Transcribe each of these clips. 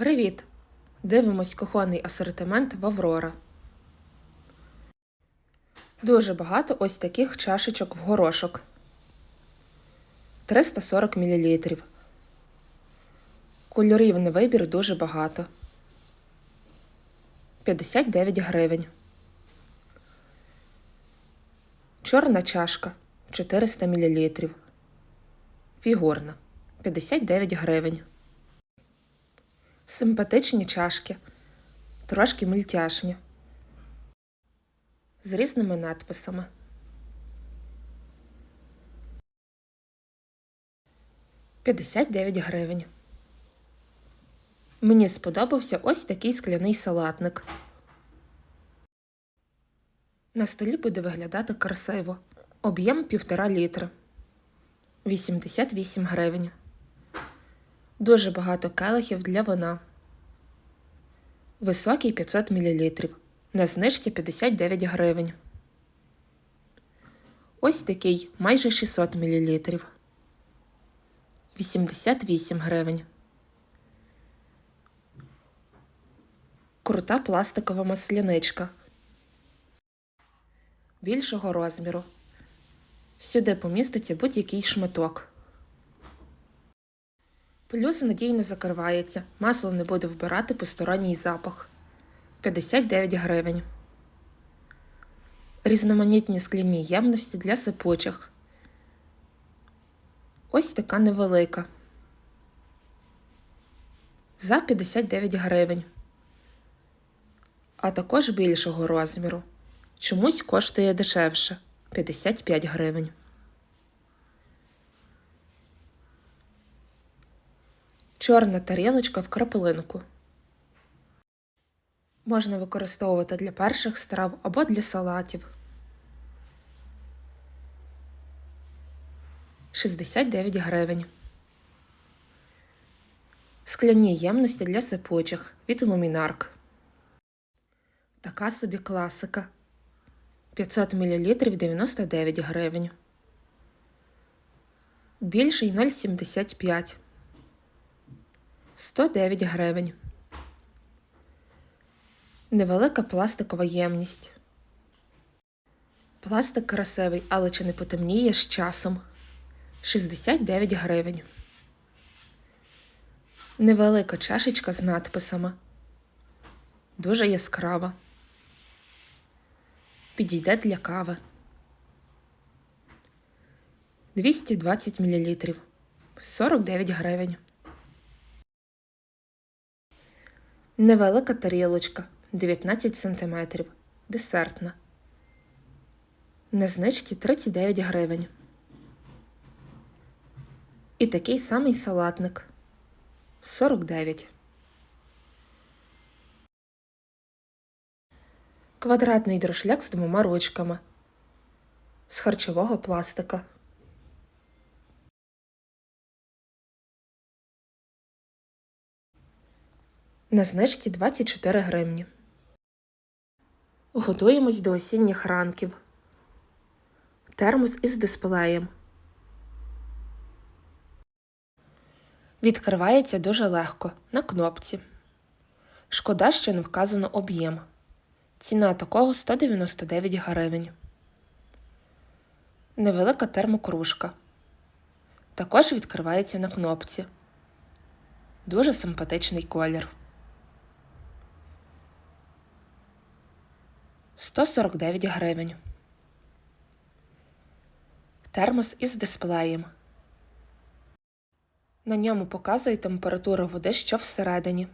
Привіт! Дивимось кухонний асортимент в Аврора. Дуже багато ось таких чашечок в горошок. 340 мл. Кольорів на вибір дуже багато. 59 гривень. Чорна чашка 400 мл. Фігурна 59 гривень. Симпатичні чашки, трошки мультяшні, з різними надписами. П'ятдесят дев'ять гривень. Мені сподобався ось такий скляний салатник. На столі буде виглядати красиво. Об'єм півтора літра. 88 гривень. Дуже багато келихів для вина. Високий 500 мл. На знижці 59 гривень. Ось такий майже 600 мл. 88 гривень. Крута пластикова масляничка. Більшого розміру. Сюди поміститься будь-який шматок. Плюс надійно закривається, масло не буде вбирати посторонній запах. 59 гривень. Різноманітні скляні ємності для сипучих. Ось така невелика. За 59 гривень. А також більшого розміру. Чомусь коштує дешевше 55 гривень. Чорна тарілочка в краплинку. Можна використовувати для перших страв або для салатів. 69 гривень. Скляні ємності для сипучих від лумінарк. Така собі класика. 500 мл 99 гривень. Більший 0,75. 109 гривень. Невелика пластикова ємність. Пластик красивий, але чи не потемніє з часом. 69 гривень. Невелика чашечка з надписами. Дуже яскрава. Підійде для кави. 220 мл. 49 гривень. Невелика тарілочка 19 см. Десертна. На знижці 39 гривень. І такий самий салатник 49. Квадратний дрошляк з двома ручками. З харчового пластика. На знижці 24 гривні. Готуємось до осінніх ранків. Термос із дисплеєм. Відкривається дуже легко на кнопці. Шкода, що не вказано об'єм. Ціна такого 199 гривень. Невелика термокружка. Також відкривається на кнопці. Дуже симпатичний колір. 149 гривень. Термос із дисплеєм. На ньому показує температуру води, що всередині.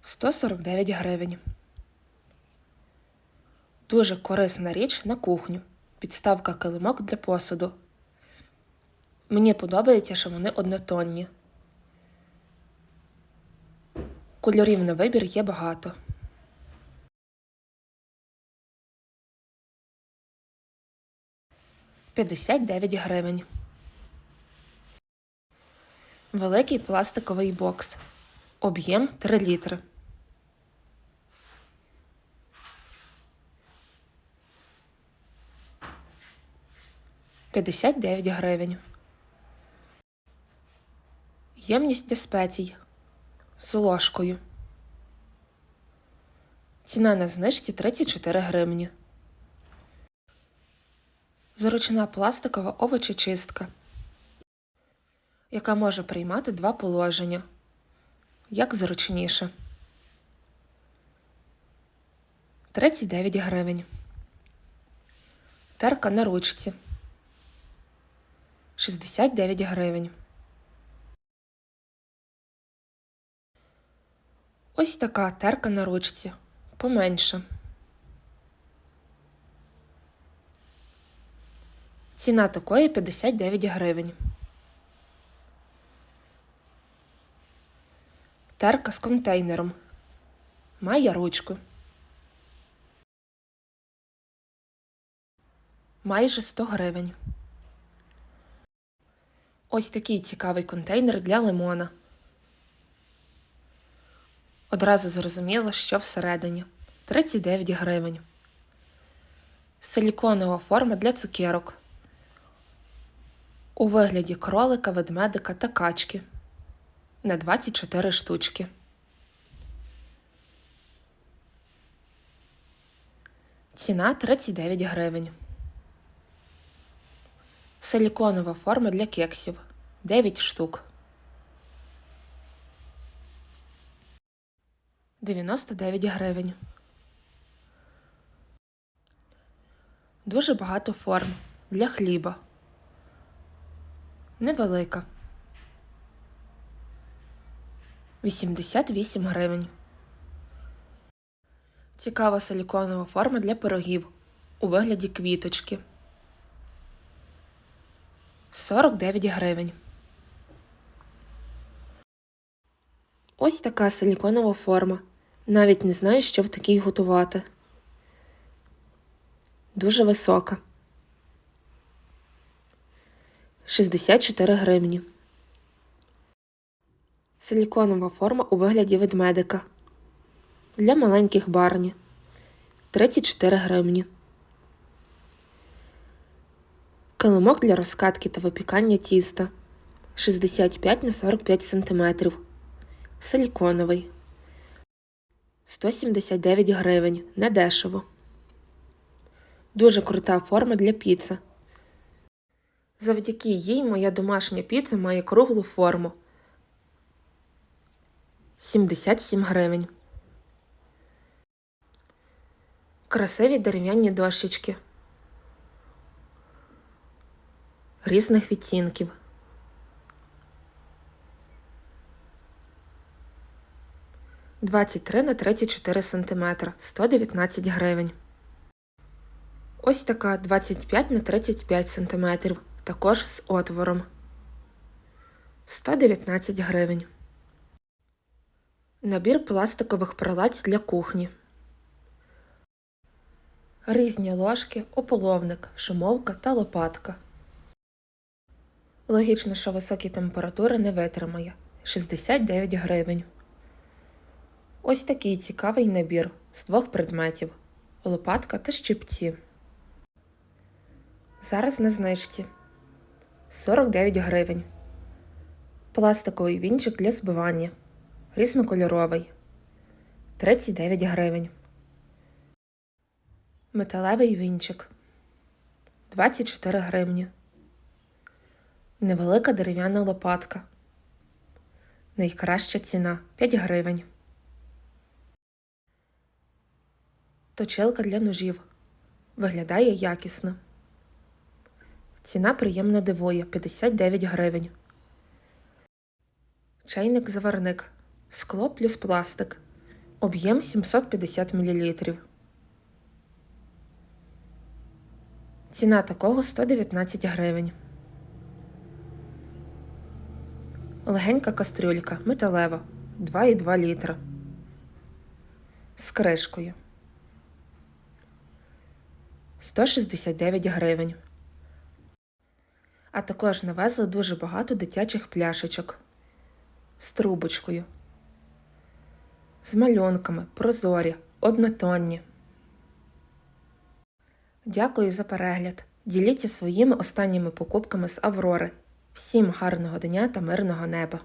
Сто сорок дев'ять гривень. Дуже корисна річ на кухню. Підставка килимок для посуду. Мені подобається, що вони однотонні. Кольорів на вибір є багато. П'ятдесят дев'ять гривень. Великий пластиковий бокс. Об'єм 3 літри. П'ятдесят дев'ять гривень. Ємність для спецій з ложкою. Ціна на знижці 34 гривні. Зручна пластикова овочечистка, яка може приймати два положення. Як зручніше. 39 гривень. Терка на ручці. 69 гривень. Ось така терка на ручці. Поменше. Ціна такої 59 гривень. Терка з контейнером. Має ручку. Майже 100 гривень. Ось такий цікавий контейнер для лимона. Одразу зрозуміло, що всередині 39 гривень. Силіконова форма для цукерок. У вигляді кролика, ведмедика та качки на 24 штучки. Ціна 39 гривень. Силіконова форма для кексів 9 штук. 99 гривень. Дуже багато форм для хліба. Невелика. 88 гривень. Цікава силіконова форма для пирогів у вигляді квіточки. 49 гривень. Ось така силіконова форма. Навіть не знаю, що в такій готувати. Дуже висока. 64 гривні. Силіконова форма у вигляді ведмедика. Для маленьких барні. 34 гривні. Килимок для розкатки та випікання тіста 65 на 45 см. Силіконовий 179 гривень. Недешево. Дуже крута форма для піци. Завдяки їй моя домашня піца має круглу форму 77 гривень. Красиві дерев'яні дощечки різних відтінків. Двадцять три на тридцять чотири сантиметра 119 гривень. Ось така 25 на 35 сантиметрів, також з отвором 119 гривень. Набір пластикових приладь для кухні. Різні ложки, ополовник, шумовка та лопатка. Логічно, що високі температури не витримає 69 гривень. Ось такий цікавий набір з двох предметів лопатка та щипці. Зараз на знижці 49 гривень. Пластиковий вінчик для збивання. Різнокольоровий 39 гривень. Металевий вінчик 24 гривні. Невелика дерев'яна лопатка. Найкраща ціна 5 гривень. Точилка для ножів. Виглядає якісно. Ціна приємно дивує 59 гривень. Чайник заварник. Скло плюс пластик. Об'єм 750 мл. Ціна такого 119 гривень. Легенька кастрюлька металева 2,2 літра. З кришкою 169 гривень. А також навезли дуже багато дитячих пляшечок з трубочкою, з малюнками, прозорі, однотонні. Дякую за перегляд. Діліться своїми останніми покупками з Аврори. Всім гарного дня та мирного неба!